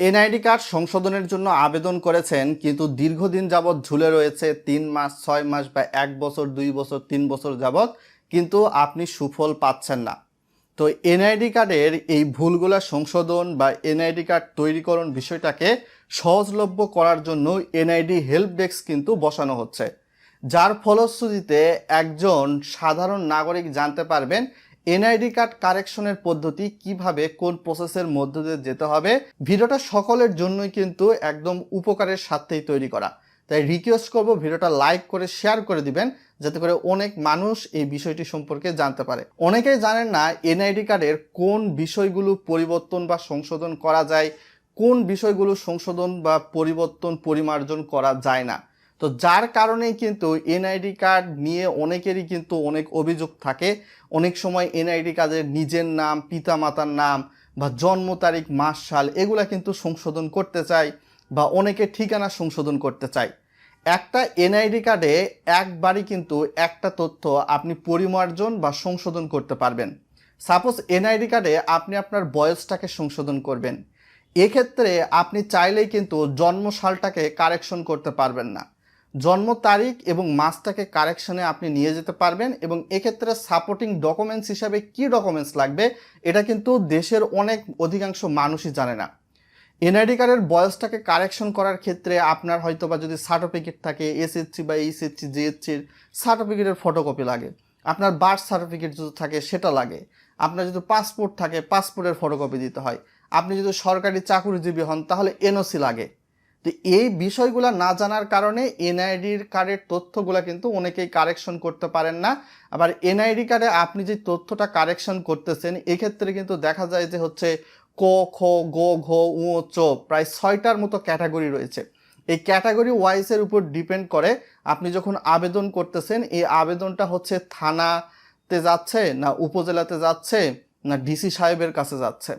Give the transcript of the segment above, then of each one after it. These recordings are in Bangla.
এনআইডি কার্ড সংশোধনের জন্য আবেদন করেছেন, কিন্তু দীর্ঘদিন যাবৎ ঝুলে রয়েছে তিন মাস, ছয় মাস বা এক বছর, দুই বছর, তিন বছর যাবৎ, কিন্তু আপনি সুফল পাচ্ছেন না। তো এনআইডি কার্ডের এই ভুলগুলা সংশোধন বা এনআইডি কার্ড তৈরিকরণ বিষয়টাকে সহজলভ্য করার জন্য এনআইডি হেল্প ডেস্ক কিন্তু বসানো হচ্ছে। যার ফলশ্রুতিতে একজন সাধারণ নাগরিক জানতে পারবেন এনআইডি কার্ড কারেকশনের পদ্ধতি কীভাবে কোন প্রসেসের মধ্য দিয়ে যেতে হবে, ভিডিওটা সকলের জন্যই কিন্তু একদম উপকারের স্বার্থেই তৈরি করা। তাই রিকোয়েস্ট করব ভিডিওটা লাইক করে শেয়ার করে দিবেন, যাতে করে অনেক মানুষ এই বিষয়টি সম্পর্কে জানতে পারে। অনেকেই জানেন না এনআইডি কার্ডের কোন বিষয়গুলো পরিবর্তন বা সংশোধন করা যায়, কোন বিষয়গুলো সংশোধন বা পরিবর্তন, পরিমার্জন করা যায় না। তো যার কারণেই কিন্তু এনআইডি কার্ড নিয়ে অনেকেরই কিন্তু অনেক অভিযোগ থাকে। অনেক সময় এনআইডি কার্ডের নিজের নাম, পিতামাতার নাম বা জন্ম তারিখ, মাস, সাল এগুলা কিন্তু সংশোধন করতে চাই বা অনেকে ঠিকানা সংশোধন করতে চায়। একটা এনআইডি কার্ডে একবারই কিন্তু একটা তথ্য আপনি পরিমার্জন বা সংশোধন করতে পারবেন। সাপোজ এনআইডি কার্ডে আপনি আপনার বয়সটাকে সংশোধন করবেন। এক্ষেত্রে আপনি চাইলেই কিন্তু জন্ম, সালটাকে কারেকশন করতে পারবেন না। জন্ম তারিখ এবং মাসটাকে কারেকশনে আপনি নিয়ে যেতে পারবেন এবং এক্ষেত্রে সাপোর্টিং ডকুমেন্টস হিসাবে কি ডকুমেন্টস লাগবে, এটা কিন্তু দেশের অনেক অধিকাংশ মানুষই জানে না। এনআইডি কার্ডের বয়সটাকে কারেকশন করার ক্ষেত্রে আপনার হয়তো বা যদি সার্টিফিকেট থাকে, এসএসসি বা এইচএসসি জিএসসির সার্টিফিকেটের ফটোকপি লাগে, আপনার বার্থ সার্টিফিকেট যদি থাকে সেটা লাগে, আপনার যদি পাসপোর্ট থাকে, পাসপোর্টের ফটোকপি দিতে হয়, আপনি যদি সরকারি চাকুরিজীবী হন তাহলে এনওসি লাগে। তো এই বিষয়গুলো না জানার কারণে এনআইডির কার্ডের তথ্যগুলো কিন্তু অনেকেই কারেকশন করতে পারেন না। আবার এনআইডি কার্ডে আপনি যে তথ্যটা কারেকশন করতেছেন, এক্ষেত্রে কিন্তু দেখা যায় যে হচ্ছে ক, খ, গ, ঘ, উ চ প্রায় ছয়টার মতো ক্যাটাগরি রয়েছে। এই ক্যাটাগরি ওয়াইজের উপর ডিপেন্ড করে আপনি যখন আবেদন করতেছেন, এই আবেদনটা হচ্ছে থানাতে যাচ্ছে না উপজেলাতে যাচ্ছে না ডিসি সাহেবের কাছে যাচ্ছে।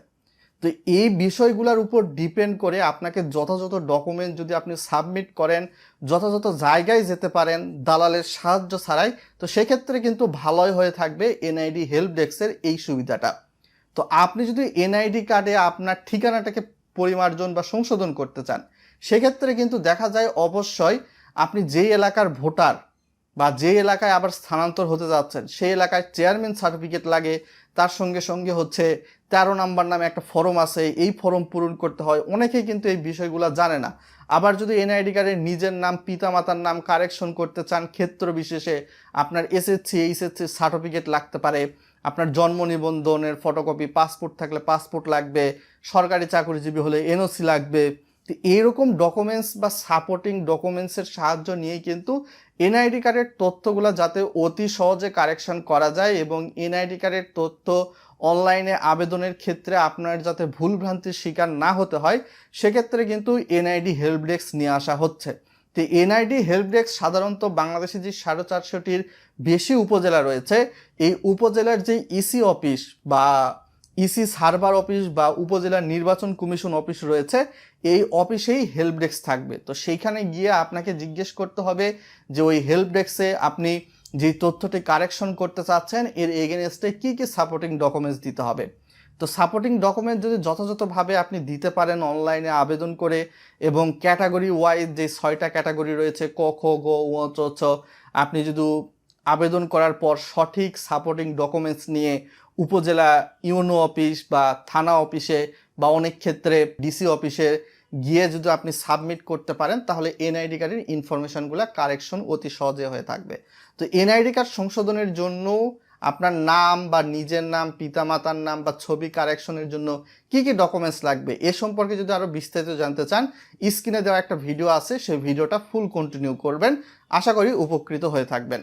তো এই বিষয়গুলোর উপর ডিপেন্ড করে আপনাকে যথাযথ ডকুমেন্ট যদি আপনি সাবমিট করেন, যথাযথ জায়গায় যেতে পারেন, দালালের সাহায্য ছাড়াই, তো সেক্ষেত্রে কিন্তু ভালোই হয়ে থাকবে এনআইডি হেল্প ডেস্কের এই সুবিধাটা। তো আপনি যদি এনআইডি কার্ডে আপনার ঠিকানাটাকে পরিমার্জন বা সংশোধন করতে চান, সেক্ষেত্রে কিন্তু দেখা যায় অবশ্যই আপনি যেই এলাকার ভোটার বা যে এলাকায় আবার স্থানান্তর হতে যাচ্ছেন, সেই এলাকায় চেয়ারম্যান সার্টিফিকেট লাগে তার সঙ্গে সঙ্গে হচ্ছে তেরো নাম্বার নামে একটা ফর্ম আছে, এই ফর্ম পূরণ করতে হয়। অনেকেই কিন্তু এই বিষয়গুলো জানে না। আবার যদি এনআইডি কার্ডের নিজের নাম, পিতামাতার নাম কারেকশন করতে চান, ক্ষেত্র বিশেষে আপনার এসএসসি এইচএসসি সার্টিফিকেট লাগতে পারে। আপনার জন্ম নিবন্ধনের ফটোকপি পাসপোর্ট থাকলে পাসপোর্ট লাগবে। সরকারি চাকরিজীবী হলে এনওসি লাগবে। তো এরকম ডকুমেন্টস বা সাপোর্টিং ডকুমেন্টসের সাহায্য নিয়েই কিন্তু এনআইডি কার্ডের তথ্যগুলো যাতে অতি সহজে কারেকশন করা যায় এবং এনআইডি কার্ডের তথ্য অনলাইনে আবেদনের ক্ষেত্রে আপনার যাতে ভুলভ্রান্তির শিকার না হতে হয়, সেক্ষেত্রে কিন্তু এনআইডি হেল্প ডেস্ক নিয়ে আসা হচ্ছে। তো এনআইডি হেল্প ডেস্ক সাধারণত বাংলাদেশে যে সাড়ে চারশোটির বেশি উপজেলা রয়েছে, এই উপজেলার যে ইসি অফিস বা ইসি সার্ভার অফিস বা উপজেলা নির্বাচন কমিশন অফিস রয়েছে। এই অফিসেই হেল্প ডেস্ক থাকবে। তো সেইখানে গিয়ে আপনাকে জিজ্ঞেস করতে হবে যে ওই হেল্প ডেস্কে আপনি যে তথ্যটি কারেকশন করতে চাচ্ছেন, এর এগেনস্টে কী কী সাপোর্টিং ডকুমেন্টস দিতে হবে। তো সাপোর্টিং ডকুমেন্ট যদি যথাযথভাবে আপনি দিতে পারেন অনলাইনে আবেদন করে এবং ক্যাটাগরি ওয়াইজ যে ছয়টা ক্যাটাগরি রয়েছে, ক, খ, গ আপনি যদি আবেদন করার পর সঠিক সাপোর্টিং ডকুমেন্টস নিয়ে উপজেলা ইউনো অফিস বা থানা অফিসে বা অনেক ক্ষেত্রে ডিসি অফিসে গিয়ে যদি আপনি সাবমিট করতে পারেন, তাহলে এনআইডি কার্ডের ইনফরমেশনগুলো কারেকশন অতি সহজে হয়ে থাকবে। তো এনআইডি কার্ড সংশোধনের জন্য আপনার নাম বা নিজের নাম, পিতামাতার নাম বা ছবি কারেকশনের জন্য কি কি ডকুমেন্টস লাগবে, এ সম্পর্কে যদি আরও বিস্তারিত জানতে চান, স্ক্রিনে দেওয়া একটা ভিডিও আছে, সেই ভিডিওটা ফুল কন্টিনিউ করবেন। আশা করি উপকৃত হয়ে থাকবেন।